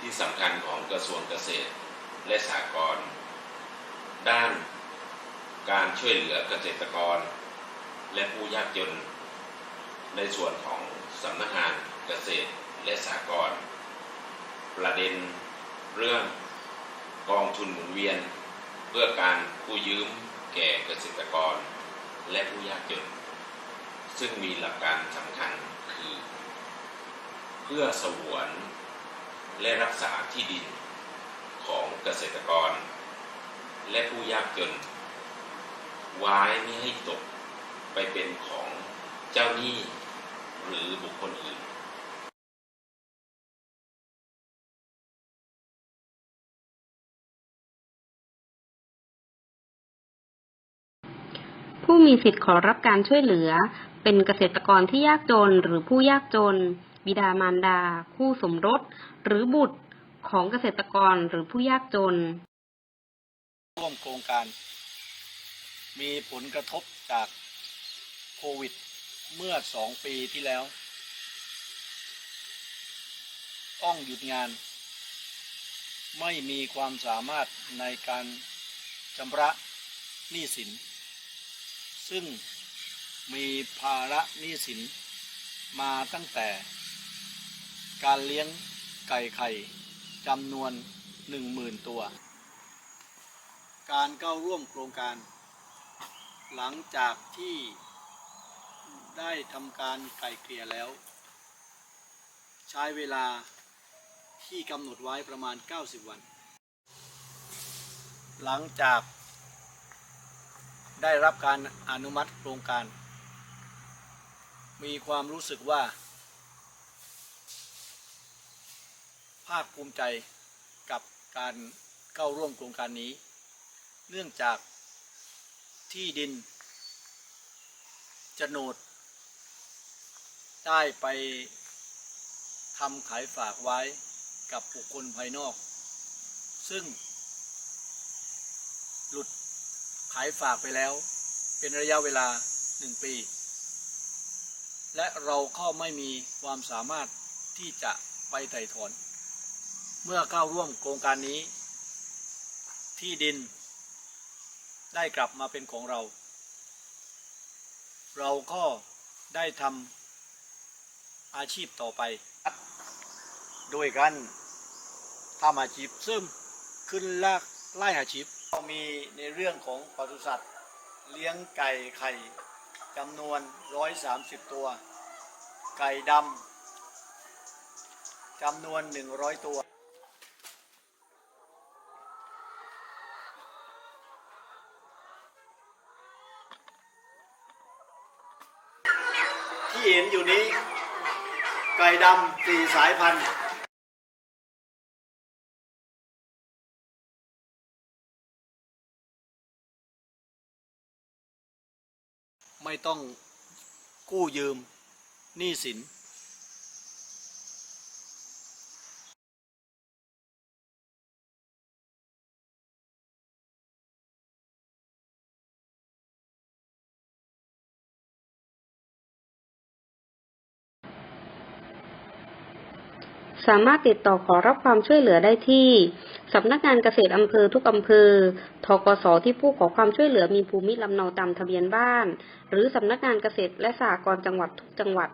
ที่สำคัญของกระทรวงเกษตรและสหกรณ์ด้านการช่วยเหลือเกษตรกร และผู้ยากจน ในส่วนของสำนักงานเกษตรและสหกรณ์ประเด็นเรื่องกองทุนหมุนเวียน เพื่อการกู้ยืมแก่เกษตรกร และผู้ยากจน ซึ่งมีหลักการสำคัญคือ เพื่อสวน และรักษาที่ดินของเกษตรกร และผู้ยากจน ไว้ไม่ให้ตกไปเป็นของเจ้าหนี้หรือบุคคลอื่นผู้มีสิทธิ์ขอรับการช่วยเหลือ เป็นเกษตรกรที่ยากจนหรือผู้ยากจน บิดามารดา คู่สมรส หรือบุตรของเกษตรกรหรือผู้ยากจน ร่วมโครงการ มีผลกระทบจากโควิด เมื่อสองปีที่แล้ว ต้องหยุดงาน ไม่มีความสามารถในการชำระหนี้สิน ซึ่งมีภาระหนี้สินมาตั้งแต่ การเลี้ยงไก่ไข่จำนวนหนึ่งหมื่นตัว การเข้าร่วมโครงการ หลังจากที่ได้ทำการไก่เกลี่ยแล้ว ใช้เวลาที่กำหนดไว้ประมาณ 90 วัน หลังจากได้รับการอนุมัติโครงการ มีความรู้สึกว่า ภาคภูมิใจกับการเข้าร่วมโครงการนี้ เนื่องจากที่ดินจโนดได้ไปทำขายฝากไว้กับบุคคลภายนอก ซึ่ง หลุดขายฝากไปแล้ว เป็นระยะเวลาหนึ่งปี และเราก็ไม่มีความสามารถที่จะไปไถ่ถอน เมื่อเข้าร่วมโครงการนี้ ที่ดิน ได้กลับมาเป็นของเรา เราก็ได้ทำอาชีพต่อไป โดยการทำอาชีพซึ่งขึ้นลากไล่อาชีพก็มีในเรื่องของปศุสัตว์ เลี้ยงไก่ไข่จำนวน 130 ตัว ไก่ดำจำนวน 100 ตัว ที่เห็นอยู่นี้ ไก่ดำสี่สายพันธุ์ไม่ต้องกู้ยืมหนี้สิน สามารถติดต่อขอรับความช่วยเหลือได้ที่สำนักงานเกษตรอำเภอทุกอำเภอ ทกสที่ผู้ขอความช่วยเหลือมีภูมิลำเนาตามทะเบียนบ้าน หรือสำนักงานเกษตรและสหกรณ์จังหวัดทุกจังหวัด